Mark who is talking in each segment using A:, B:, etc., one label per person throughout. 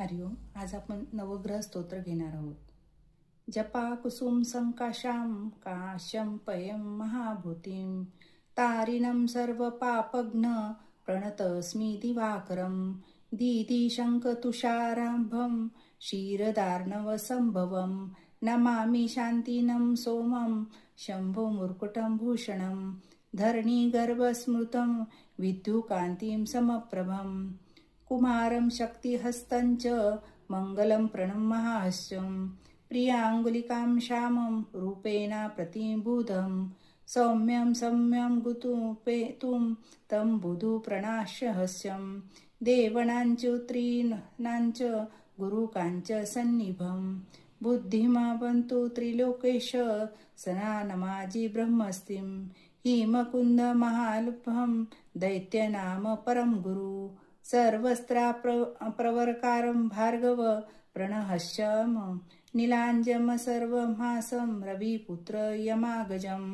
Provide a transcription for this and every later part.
A: हरिओम. आज आपण नवग्रह स्तोत्र घेणार आहोत. जपा कुसुम संकाशाम काशम पयम महाभूतीम तारिणम सर्व पापघ्न प्रणतस्मी दिवाकरम दीदी शंख क्षीरदार्णव संभवम नमामि शान्तिनं सोमं शम्भो मुर्कुटं भूषणं धरणीगर्भस्मृतं विद्युकान्तिं समप्रभम्. कुमारं शक्तिहस्तञ्च मङ्गलं प्रणमहास्यं प्रियाङ्गुलिकां श्यामं रूपेण प्रतिबुधं सौम्यं सौम्यं गुतुपेतुं तं बुधुप्रणाशहस्यं प्रणाश्य गुरुकाञ्च सन्निभं। बुद्धिमावन्तु त्रिलोकेश सनानमाजि ब्रह्मस्तिं हिमकुन्दमहालुभं दैत्यनाम परं गुरु सर्वस्त्रा प्र प्रवरकारं भार्गव प्रणहस्यम नीलाञ्जम सर्वमासं रविपुत्र यमागजं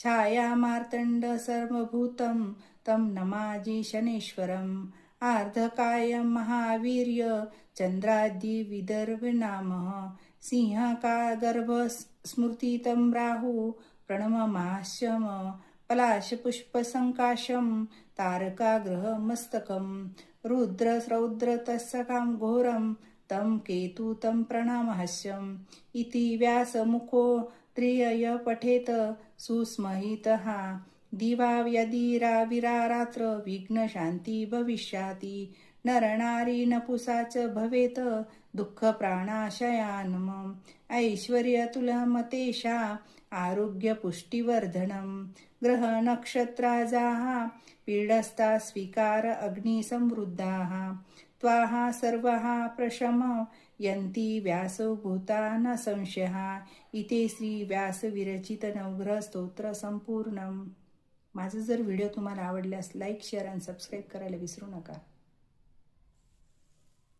A: छायामार्तण्ड सर्वभूतं तं नमाजि शनेश्वरम् आर्धकाय महावीर्य चन्द्रादिविदर्भनामः सिंहका गर्भ स्मृतितं राहु प्रणममास्यम पलाशपुष्पसङ्काशं तारकाग्रहमस्तकं रुद्रस्रौद्रतस्सकां घोरं तं केतु तं प्रणमहस्यम्। इति व्यासमुखो त्रियय पठेत सुस्महितः। दिवा यदिराविरारात्र विघ्नशान्ति भविष्याति। नरनारी नपुसा च भवेत् दुःखप्राणाशयानम्। ऐश्वर्यतुलमतेषा आरोग्यपुष्टिवर्धनं ग्रहनक्षत्राजाः पीडस्ता स्वीकार अग्निसमृद्धाः त्वाः सर्वाः प्रशम यन्ति व्यासभूता न संशयः। इथे श्री व्यासविरचित नवग्रह स्तोत्र संपूर्णम माझं जर व्हिडिओ तुम्हाला आवडल्यास लाईक शेअर आणि सबस्क्राईब करायला विसरू नका.